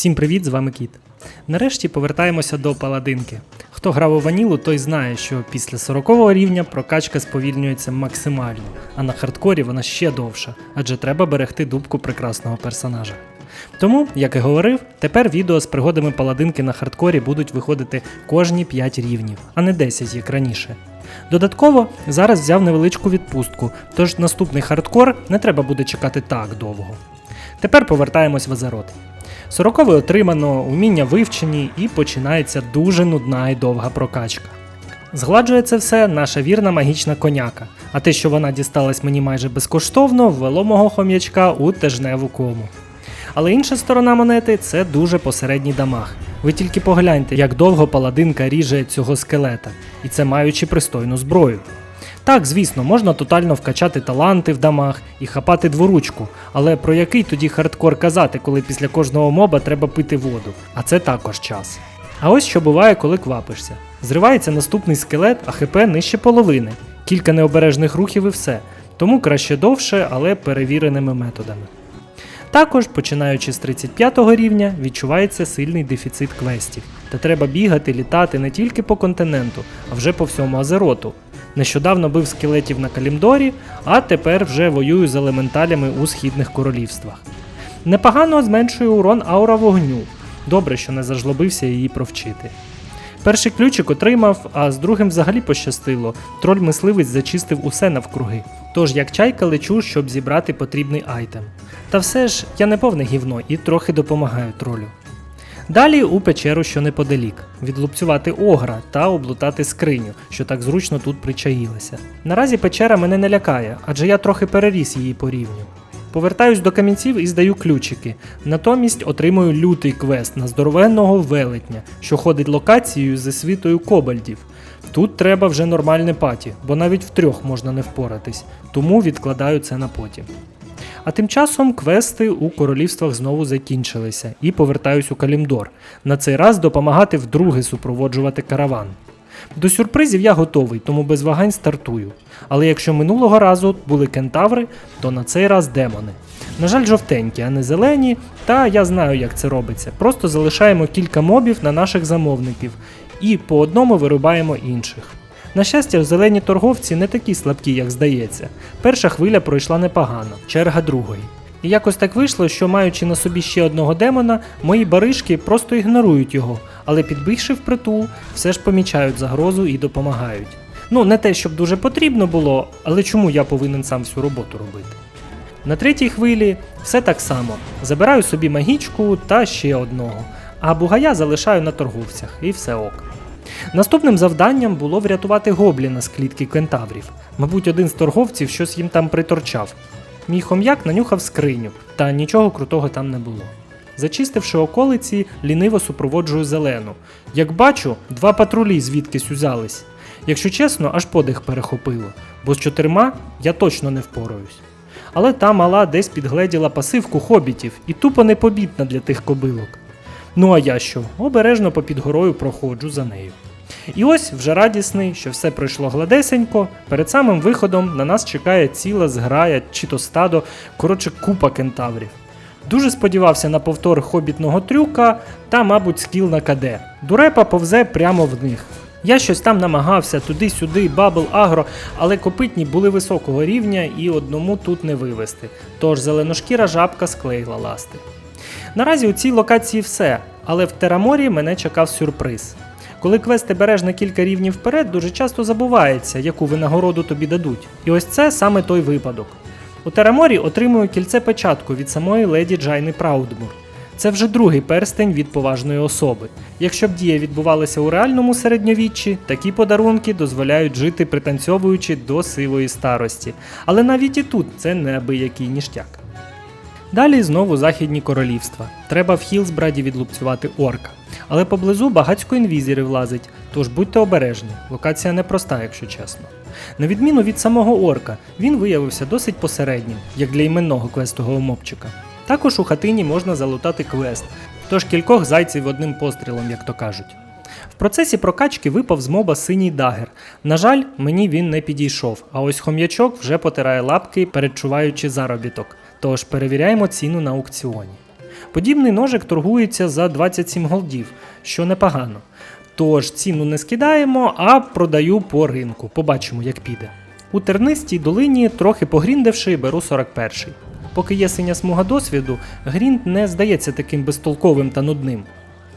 Всім привіт, з вами Кіт. Нарешті повертаємося до паладинки. Хто грав у ванілу, той знає, що після 40 рівня прокачка сповільнюється максимально, а на хардкорі вона ще довша, адже треба берегти дубку прекрасного персонажа. Тому, як і говорив, тепер відео з пригодами паладинки на хардкорі будуть виходити кожні 5 рівнів, а не 10, як раніше. Додатково зараз взяв невеличку відпустку, тож наступний хардкор не треба буде чекати так довго. Тепер повертаємось в Азерот. Сороковий отримано, уміння вивчені і починається дуже нудна і довга прокачка. Згладжує це все наша вірна магічна коняка, а те, що вона дісталась мені майже безкоштовно, ввело мого хом'ячка у тижневу кому. Але інша сторона монети це дуже посередній дамаг. Ви тільки погляньте, як довго паладинка ріже цього скелета, і це маючи пристойну зброю. Так, звісно, можна тотально вкачати таланти в дамаг і хапати дворучку, але про який тоді хардкор казати, коли після кожного моба треба пити воду, а це також час. А ось що буває, коли квапишся. Зривається наступний скелет, а ХП нижче половини, кілька необережних рухів і все, тому краще довше, але перевіреними методами. Також, починаючи з 35 рівня, відчувається сильний дефіцит квестів, та треба бігати, літати не тільки по континенту, а вже по всьому Азероту. Нещодавно бив скелетів на Калімдорі, а тепер вже воюю з елементалями у східних королівствах. Непогано зменшує урон аура вогню. Добре, що не зажлобився її провчити. Перший ключик отримав, а з другим взагалі пощастило. Троль мисливець зачистив усе навкруги. Тож як чайка лечу, щоб зібрати потрібний айтем. Та все ж я не повне гівно і трохи допомагаю тролю. Далі у печеру, що неподалік, відлупцювати огра та облутати скриню, що так зручно тут причаїлася. Наразі печера мене не лякає, адже я трохи переріс її по рівню. Повертаюсь до камінців і здаю ключики. Натомість отримую лютий квест на здоровенного велетня, що ходить локацією зі світою кобальдів. Тут треба вже нормальне паті, бо навіть втрьох можна не впоратись, тому відкладаю це на потім. А тим часом квести у королівствах знову закінчилися і повертаюсь у Калімдор. На цей раз допомагати вдруге супроводжувати караван. До сюрпризів я готовий, тому без вагань стартую. Але якщо минулого разу були кентаври, то на цей раз демони. На жаль, жовтенькі, а не зелені, та я знаю, як це робиться. Просто залишаємо кілька мобів на наших замовників і по одному вирубаємо інших. На щастя, зелені торговці не такі слабкі, як здається. Перша хвиля пройшла непогано, черга другої. І якось так вийшло, що маючи на собі ще одного демона, мої баришки просто ігнорують його, але підбігши впритул, все ж помічають загрозу і допомагають. Ну, не те, щоб дуже потрібно було, але чому я повинен сам всю роботу робити? На третій хвилі все так само. Забираю собі магічку та ще одного, а бугая залишаю на торговцях, і все ок. Наступним завданням було врятувати гобліна з клітки кентаврів. Мабуть, один з торговців щось їм там приторчав. Мій хом'як нанюхав скриню, та нічого крутого там не було. Зачистивши околиці, ліниво супроводжую зелену. Як бачу, два патрулі звідкись узялись. Якщо чесно, аж подих перехопило, бо з чотирма я точно не впораюсь. Але та мала десь підгледіла пасивку хобітів і тупо непобітна для тих кобилок. Ну а я що? Обережно попід горою проходжу за нею. І ось вже радісний, що все пройшло гладесенько. Перед самим виходом на нас чекає ціла зграя чи то стадо, коротше, купа кентаврів. Дуже сподівався на повтор хобітного трюка та, мабуть, скіл на КД. Дурепа повзе прямо в них. Я щось там намагався туди-сюди, бабл, агро, але копитні були високого рівня і одному тут не вивести. Тож зеленошкіра жабка склеїла ласти. Наразі у цій локації все, але в Тераморі мене чекав сюрприз. Коли квести береш на кілька рівнів вперед, дуже часто забувається, яку винагороду тобі дадуть. І ось це саме той випадок. У Тераморі отримую кільце печатку від самої леді Джайни Праудмур. Це вже другий перстень від поважної особи. Якщо б дія відбувалася у реальному середньовіччі, такі подарунки дозволяють жити пританцьовуючи до сивої старості. Але навіть і тут це неабиякий ніштяк. Далі знову західні королівства. Треба в Хілсбраді відлупцювати орка. Але поблизу багацько інвізірів влазить, тож будьте обережні, локація непроста, якщо чесно. На відміну від самого орка, він виявився досить посереднім, як для іменного квестового мопчика. Також у хатині можна залутати квест, тож кількох зайців одним пострілом, як то кажуть. В процесі прокачки випав з моба синій дагер. На жаль, мені він не підійшов, а ось хом'ячок вже потирає лапки, передчуваючи заробіток. Тож перевіряємо ціну на аукціоні. Подібний ножик торгується за 27 голдів, що непогано. Тож ціну не скидаємо, а продаю по ринку. Побачимо, як піде. У тернистій долині, трохи погріндивши, беру 41-й. Поки є синя смуга досвіду, грінд не здається таким безтолковим та нудним.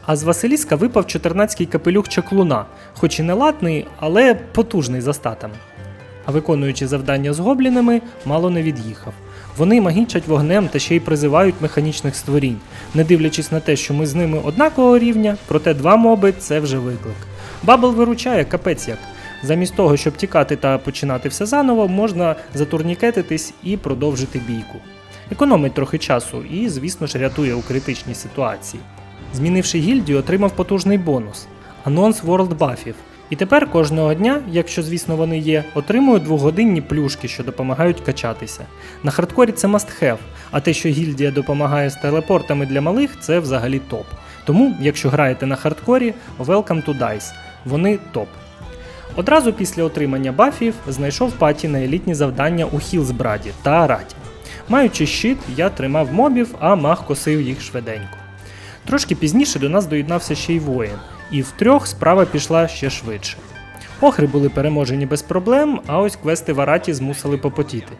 А з Василіска випав 14-й капелюх чаклуна, хоч і не латний, але потужний за статами. А виконуючи завдання з гоблінами, мало не від'їхав. Вони магічать вогнем та ще й призивають механічних створінь, не дивлячись на те, що ми з ними однакового рівня, проте два моби це вже виклик. Бабл виручає капець як. Замість того, щоб тікати та починати все заново, можна затурнікетитись і продовжити бійку. Економить трохи часу і, звісно ж, рятує у критичній ситуації. Змінивши гільдію, отримав потужний бонус анонс World Buffів. І тепер кожного дня, якщо звісно вони є, отримую двогодинні плюшки, що допомагають качатися. На хардкорі це must have, а те, що гільдія допомагає з телепортами для малих, це взагалі топ. Тому, якщо граєте на хардкорі, welcome to DICE. Вони топ. Одразу після отримання бафів знайшов паті на елітні завдання у Хілсбраді та Араті. Маючи щит, я тримав мобів, а маг косив їх швиденько. Трошки пізніше до нас доєднався ще й воїн, і втрьох справа пішла ще швидше. Охри були переможені без проблем, а ось квести в Араті змусили попотіти.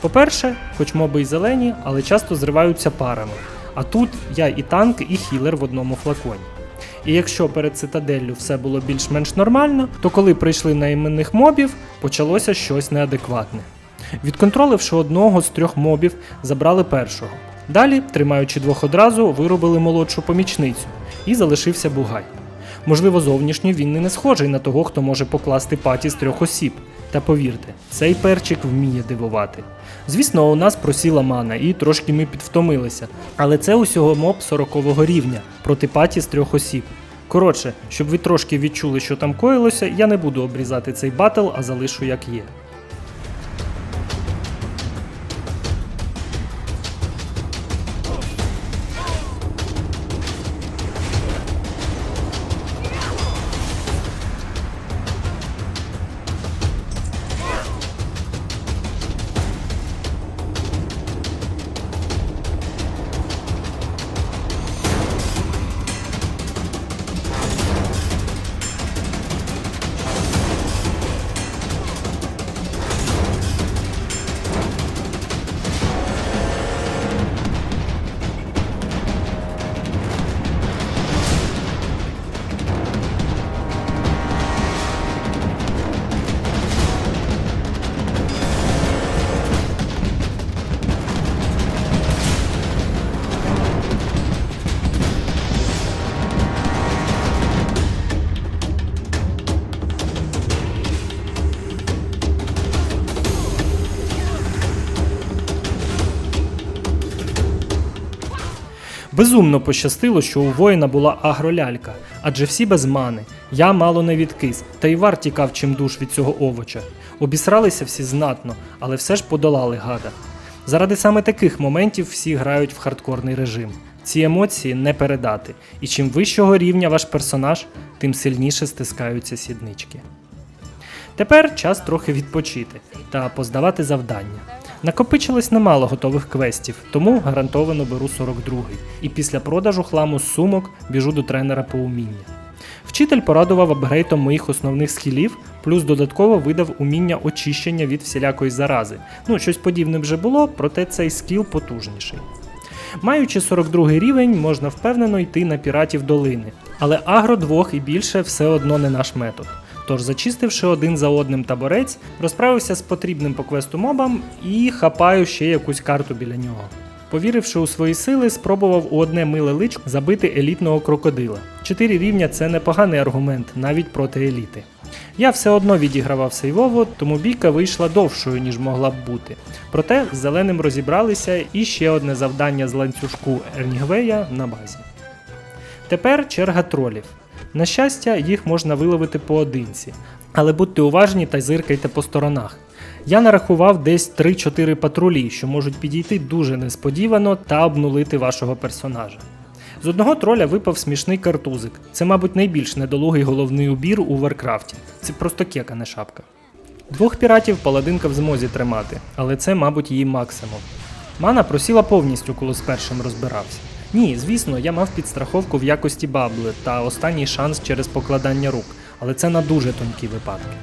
По-перше, хоч моби й зелені, але часто зриваються парами. А тут я і танк, і хілер в одному флаконі. І якщо перед цитаделлю все було більш-менш нормально, то коли прийшли на іменних мобів, почалося щось неадекватне. Відконтроливши одного з трьох мобів, забрали першого. Далі, тримаючи двох одразу, виробили молодшу помічницю і залишився бугай. Можливо, зовнішньо він і не схожий на того, хто може покласти паті з трьох осіб. Та повірте, цей перчик вміє дивувати. Звісно, у нас просіла мана, і трошки ми підвтомилися, але це усього моб 40 рівня проти паті з трьох осіб. Коротше, щоб ви трошки відчули, що там коїлося, я не буду обрізати цей батл, а залишу як є. Безумно пощастило, що у воїна була агролялька, адже всі без мани. Я мало не відкис, та й вар тікав чим душ від цього овоча. Обісралися всі знатно, але все ж подолали гада. Заради саме таких моментів всі грають в хардкорний режим. Ці емоції не передати, і чим вищого рівня ваш персонаж, тим сильніше стискаються сіднички. Тепер час трохи відпочити та поздавати завдання. Накопичилось немало готових квестів, тому гарантовано беру 42-й. І після продажу хламу з сумок біжу до тренера по уміння. Вчитель порадував апгрейтом моїх основних скілів, плюс додатково видав уміння очищення від всілякої зарази. Ну, щось подібне вже було, проте цей скіл потужніший. Маючи 42 рівень, можна впевнено йти на піратів долини, але агро двох і більше все одно не наш метод. Тож, зачистивши один за одним таборець, розправився з потрібним по квесту мобам і хапаю ще якусь карту біля нього. Повіривши у свої сили, спробував у одне миле личко забити елітного крокодила. Чотири рівня це непоганий аргумент навіть проти еліти. Я все одно відігравав сейвово, тому бійка вийшла довшою, ніж могла б бути. Проте з зеленим розібралися і ще одне завдання з ланцюжку Ернігвея на базі. Тепер черга тролів. На щастя, їх можна виловити поодинці, але будьте уважні та зиркайте по сторонах. Я нарахував десь 3-4 патрулі, що можуть підійти дуже несподівано та обнулити вашого персонажа. З одного троля випав смішний картузик. Це, мабуть, найбільш недолугий головний убір у Варкрафті. Це просто кека, не шапка. Двох піратів паладинка в змозі тримати, але це, мабуть, її максимум. Мана просіла повністю, коли з першим розбирався. Ні, звісно, я мав підстраховку в якості бабли та останній шанс через покладання рук, але це на дуже тонкі випадки.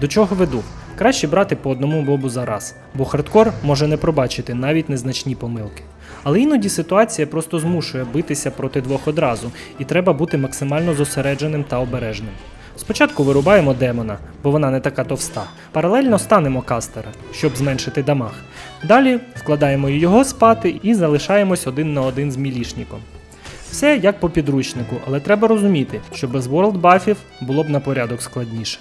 До чого веду? Краще брати по одному бобу за раз, бо хардкор може не пробачити навіть незначні помилки. Але іноді ситуація просто змушує битися проти двох одразу, і треба бути максимально зосередженим та обережним. Спочатку вирубаємо демона, бо вона не така товста. Паралельно станемо кастера, щоб зменшити дамаг. Далі вкладаємо його спати і залишаємось один на один з мілішником. Все як по підручнику, але треба розуміти, що без World бафів було б на порядок складніше.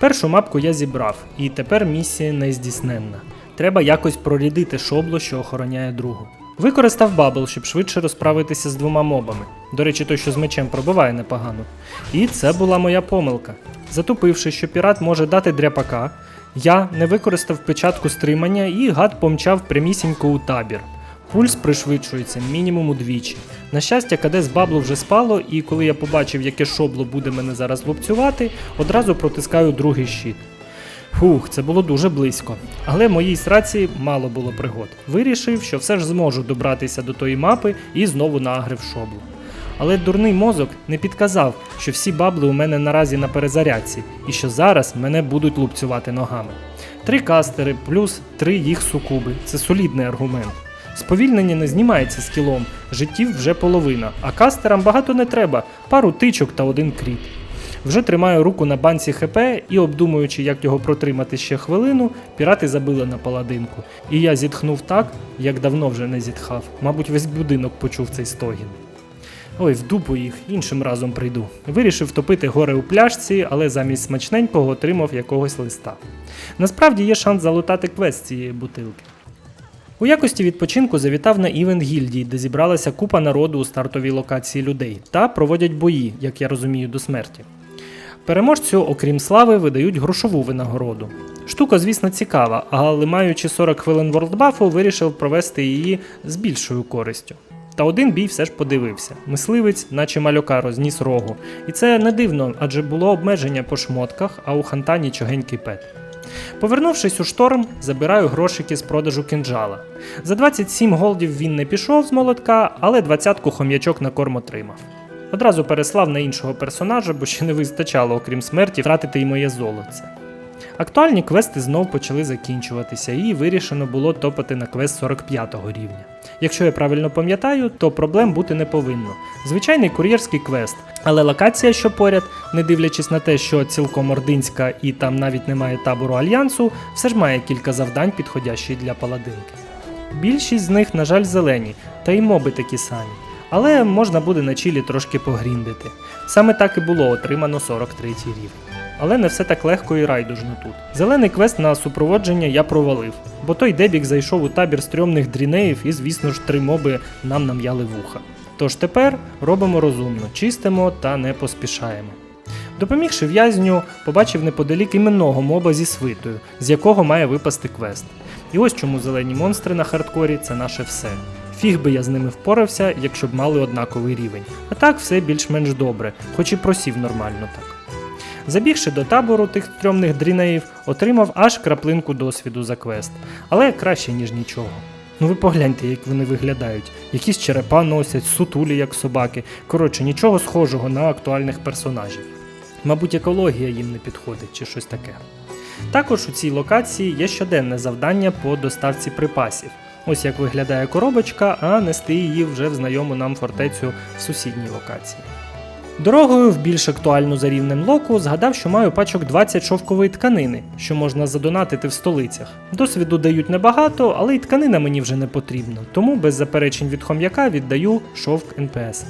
Першу мапку я зібрав, і тепер місія нездійсненна. Треба якось прорядити шобло, що охороняє другу. Використав бабл, щоб швидше розправитися з двома мобами. До речі, той, що з мечем пробиває непогано. І це була моя помилка. Затупивши, що пірат може дати дряпака, я не використав печатку стримання і гад помчав прямісінько у табір. Пульс пришвидшується мінімум удвічі. На щастя, каде з баблу вже спало, і коли я побачив, яке шобло буде мене зараз лупцювати, одразу протискаю другий щит. Фух, це було дуже близько. Але моїй сраці мало було пригод. Вирішив, що все ж зможу добратися до тої мапи і знову нагрив шоблу. Але дурний мозок не підказав, що всі бабли у мене наразі на перезарядці, і що зараз мене будуть лупцювати ногами. Три кастери плюс три їх сукуби це солідний аргумент. Сповільнення не знімається скілом, життів вже половина, а кастерам багато не треба, пару тичок та один кріт. Вже тримаю руку на банці ХП і, обдумуючи, як його протримати ще хвилину, пірати забили на паладинку. І я зітхнув так, як давно вже не зітхав. Мабуть, весь будинок почув цей стогін. Ой, в дупу їх, іншим разом прийду. Вирішив топити горе у пляшці, але замість смачненького отримав якогось листа. Насправді є шанс залутати квест цієї бутилки. У якості відпочинку завітав на івент гільдії, де зібралася купа народу у стартовій локації людей та проводять бої, як я розумію, до смерті. Переможцю, окрім слави, видають грошову винагороду. Штука, звісно, цікава, але маючи 40 хвилин вордбафу, вирішив провести її з більшою користю. Та один бій все ж подивився. Мисливець, наче малюка, розніс рогу. І це не дивно, адже було обмеження по шмотках, а у ханта нічогенький пет. Повернувшись у шторм, забираю грошики з продажу кинджала. За 27 голдів він не пішов з молотка, але двадцятку хом'ячок на корм отримав. Одразу переслав на іншого персонажа, бо ще не вистачало, окрім смерті, втратити й моє золоце. Актуальні квести знов почали закінчуватися, і вирішено було топати на квест 45 рівня. Якщо я правильно пам'ятаю, то проблем бути не повинно. Звичайний кур'єрський квест, але локація, що поряд, не дивлячись на те, що цілком ординська і там навіть немає табору альянсу, все ж має кілька завдань, підходящих для паладинки. Більшість з них, на жаль, зелені, та й моби такі самі. Але можна буде на чілі трошки погріндити. Саме так і було отримано 43 рівень. Але не все так легко і райдужно тут. Зелений квест на супроводження я провалив, бо той дебік зайшов у табір стрьомних дрінеїв і, звісно ж, три моби нам нам'яли вуха. Тож тепер робимо розумно, чистимо та не поспішаємо. Допомігши в'язню, побачив неподалік іменного моба зі свитою, з якого має випасти квест. І ось чому зелені монстри на хардкорі це наше все. Фіг би я з ними впорався, якщо б мали однаковий рівень. А так все більш-менш добре, хоч і просів нормально так. Забігши до табору тих стрьомних дрінеїв, отримав аж краплинку досвіду за квест, але краще, ніж нічого. Ну ви погляньте, як вони виглядають. Якісь черепа носять, сутулі, як собаки. Коротше, нічого схожого на актуальних персонажів. Мабуть, екологія їм не підходить чи щось таке. Також у цій локації є щоденне завдання по доставці припасів. Ось як виглядає коробочка, а нести її вже в знайому нам фортецю в сусідній локації. Дорогою в більш актуальну за рівнем локу згадав, що маю пачок 20 шовкової тканини, що можна задонатити в столицях. Досвіду дають небагато, але й тканина мені вже не потрібна, тому без заперечень від хом'яка віддаю шовк НПС.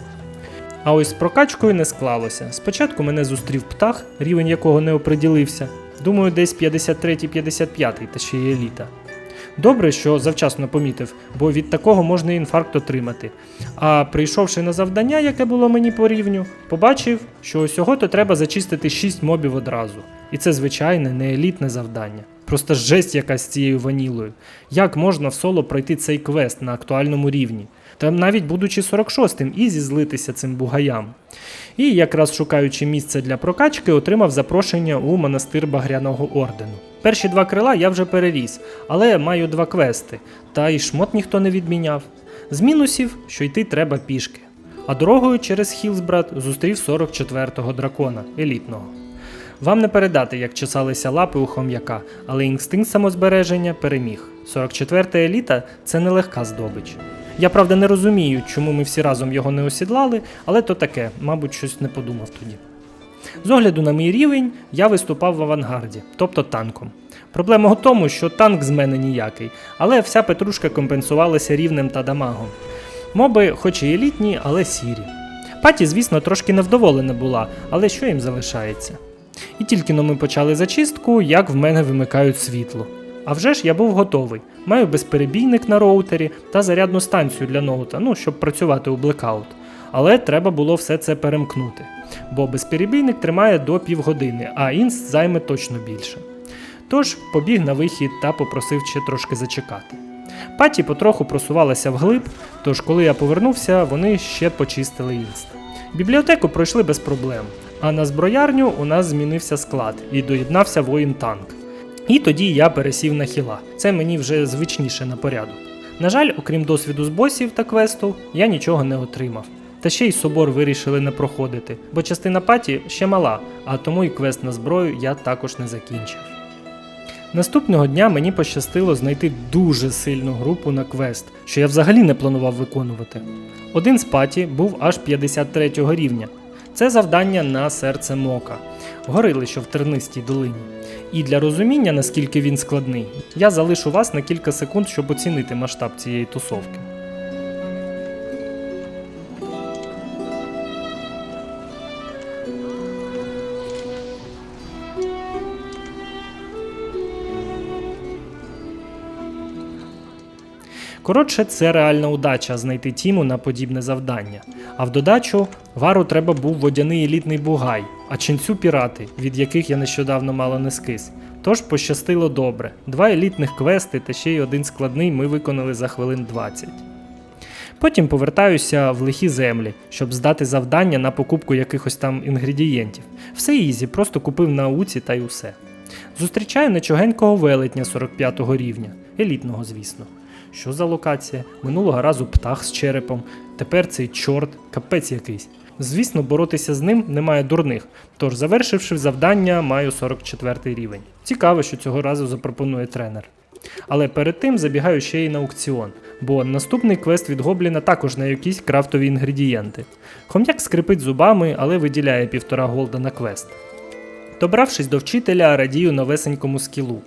А ось з прокачкою не склалося. Спочатку мене зустрів птах, рівень якого не оприділився. Думаю, десь 53-55 та ще й еліта. Добре, що завчасно помітив, бо від такого можна інфаркт отримати. А прийшовши на завдання, яке було мені по рівню, побачив, що усього то треба зачистити 6 мобів одразу. І це звичайне, не елітне завдання. Просто жесть якась з цією ванілою. Як можна в соло пройти цей квест на актуальному рівні? Та навіть будучи 46-м, ізі злитися цим бугаям. І якраз шукаючи місце для прокачки, отримав запрошення у монастир Багряного ордену. Перші два крила я вже переріс, але маю два квести, та й шмот ніхто не відміняв. З мінусів, що йти треба пішки. А дорогою через Хілсбрад зустрів 44-го дракона елітного. Вам не передати, як чесалися лапи у хом'яка, але інстинкт самозбереження переміг. 44-та еліта це нелегка здобич. Я правда не розумію, чому ми всі разом його не осідлали, але то таке, мабуть, щось не подумав тоді. З огляду на мій рівень, я виступав в авангарді, тобто танком. Проблема у тому, що танк з мене ніякий, але вся петрушка компенсувалася рівнем та дамагом. Моби, хоч і елітні, але сірі. Паті, звісно, трошки невдоволена була, але що їм залишається? І тільки но ми почали зачистку, як в мене вимикають світло. А вже ж я був готовий. Маю безперебійник на роутері та зарядну станцію для ноута, ну, щоб працювати у блекаут. Але треба було все це перемкнути, бо безперебійник тримає до півгодини, а інст займе точно більше. Тож побіг на вихід та попросив ще трошки зачекати. Паті потроху просувалася вглиб, тож коли я повернувся, вони ще почистили інст. Бібліотеку пройшли без проблем, а на зброярню у нас змінився склад і доєднався воїн танк. І тоді я пересів на хіла. Це мені вже звичніше на порядок. На жаль, окрім досвіду з босів та квесту, я нічого не отримав. Та ще й собор вирішили не проходити, бо частина паті ще мала, а тому і квест на зброю я також не закінчив. Наступного дня мені пощастило знайти дуже сильну групу на квест, що я взагалі не планував виконувати. Один з паті був аж 53 рівня. Це завдання на серце Мока, горилище в тернистій долині. І для розуміння, наскільки він складний, я залишу вас на кілька секунд, щоб оцінити масштаб цієї тусовки. Коротше, це реальна удача знайти Тіму на подібне завдання. А в додачу вару треба був водяний елітний бугай, а ченцю пірати, від яких я нещодавно мало не скис. Тож пощастило добре. Два елітних квести та ще й один складний ми виконали за хвилин 20. Потім повертаюся в лихі землі, щоб здати завдання на покупку якихось там інгредієнтів. Все ізі, просто купив на ауці та й усе. Зустрічаю нечогенького велетня 45 рівня, елітного, звісно. Що за локація? Минулого разу птах з черепом, тепер цей чорт, капець якийсь. Звісно, боротися з ним немає дурних, тож, завершивши завдання, маю 44 рівень. Цікаво, що цього разу запропонує тренер. Але перед тим забігаю ще й на аукціон, бо наступний квест від Гобліна також на якісь крафтові інгредієнти. Хом'як скрипить зубами, але виділяє півтора голда на квест. Добравшись до вчителя, радію новесенькому скілу.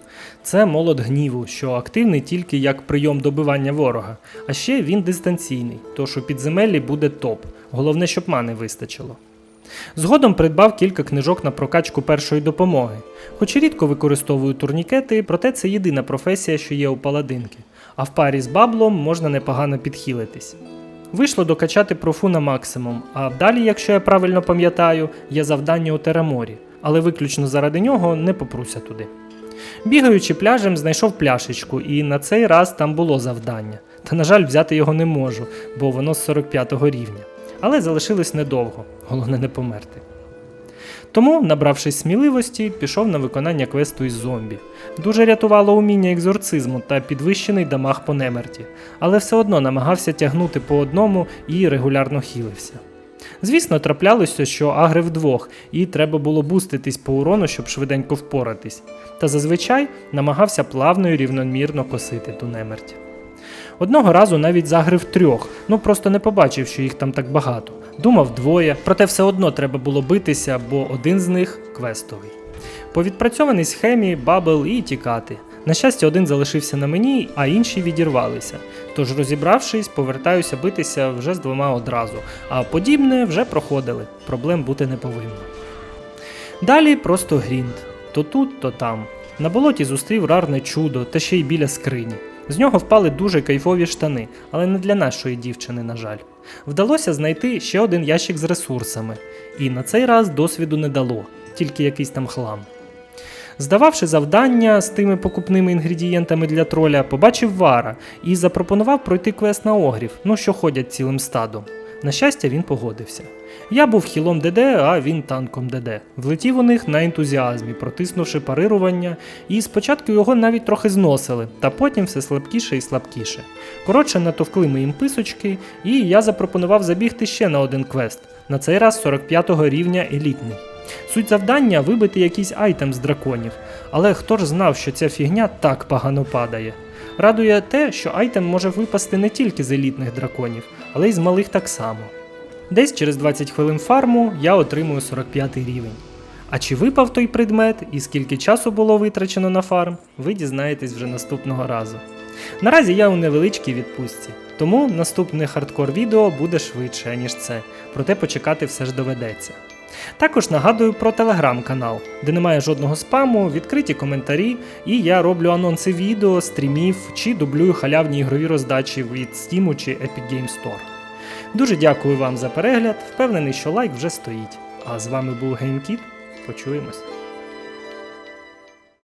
Це молот гніву, що активний тільки як прийом добивання ворога, а ще він дистанційний, тож у підземеллі буде топ. Головне, щоб мани вистачило. Згодом придбав кілька книжок на прокачку першої допомоги. Хоч і рідко використовую турнікети, проте це єдина професія, що є у паладинки, а в парі з баблом можна непогано підхилитись. Вийшло докачати профу на максимум, а далі, якщо я правильно пам'ятаю, є завдання у Тераморі, але виключно заради нього не попруся туди. Бігаючи пляжем, знайшов пляшечку, і на цей раз там було завдання. Та, на жаль, взяти його не можу, бо воно з 45-го рівня. Але залишилось недовго, головне не померти. Тому, набравшись сміливості, пішов на виконання квесту із зомбі. Дуже рятувало уміння екзорцизму та підвищений дамаг по немерті, але все одно намагався тягнути по одному і регулярно хілився. Звісно, траплялося, що агри вдвох, і треба було буститись по урону, щоб швиденько впоратись. Та зазвичай намагався плавно і рівномірно косити ту немерть. Одного разу навіть загрив трьох, ну просто не побачив, що їх там так багато. Думав двоє, проте все одно треба було битися, бо один з них квестовий. По відпрацьованій схемі бабл і тікати. На щастя, один залишився на мені, а інші відірвалися. Тож, розібравшись, повертаюся битися вже з двома одразу, а подібне вже проходили, проблем бути не повинно. Далі просто грінд. То тут, то там. На болоті зустрів рарне чудо, та ще й біля скрині. З нього впали дуже кайфові штани, але не для нашої дівчини, на жаль. Вдалося знайти ще один ящик з ресурсами, і на цей раз досвіду не дало, тільки якийсь там хлам. Здававши завдання з тими покупними інгредієнтами для троля, побачив вара і запропонував пройти квест на огрів, ну що ходять цілим стадом. На щастя, він погодився. Я був хілом ДД, а він танком ДД. Влетів у них на ентузіазмі, протиснувши парирування, і спочатку його навіть трохи зносили, та потім все слабкіше і слабкіше. Коротше, натовкли ми їм писочки, і я запропонував забігти ще на один квест, на цей раз 45-го рівня елітний. Суть завдання вибити якийсь айтем з драконів, але хто ж знав, що ця фігня так погано падає. Радує те, що айтем може випасти не тільки з елітних драконів, але й з малих так само. Десь через 20 хвилин фарму я отримую 45 рівень. А чи випав той предмет і скільки часу було витрачено на фарм, ви дізнаєтесь вже наступного разу. Наразі я у невеличкій відпустці, тому наступне хардкор відео буде швидше, ніж це, проте почекати все ж доведеться. Також нагадую про телеграм-канал, де немає жодного спаму, відкриті коментарі, і я роблю анонси відео, стрімів чи дублюю халявні ігрові роздачі від Steam чи Epic Game Store. Дуже дякую вам за перегляд, впевнений, що лайк вже стоїть. А з вами був GameKid. Почуємось.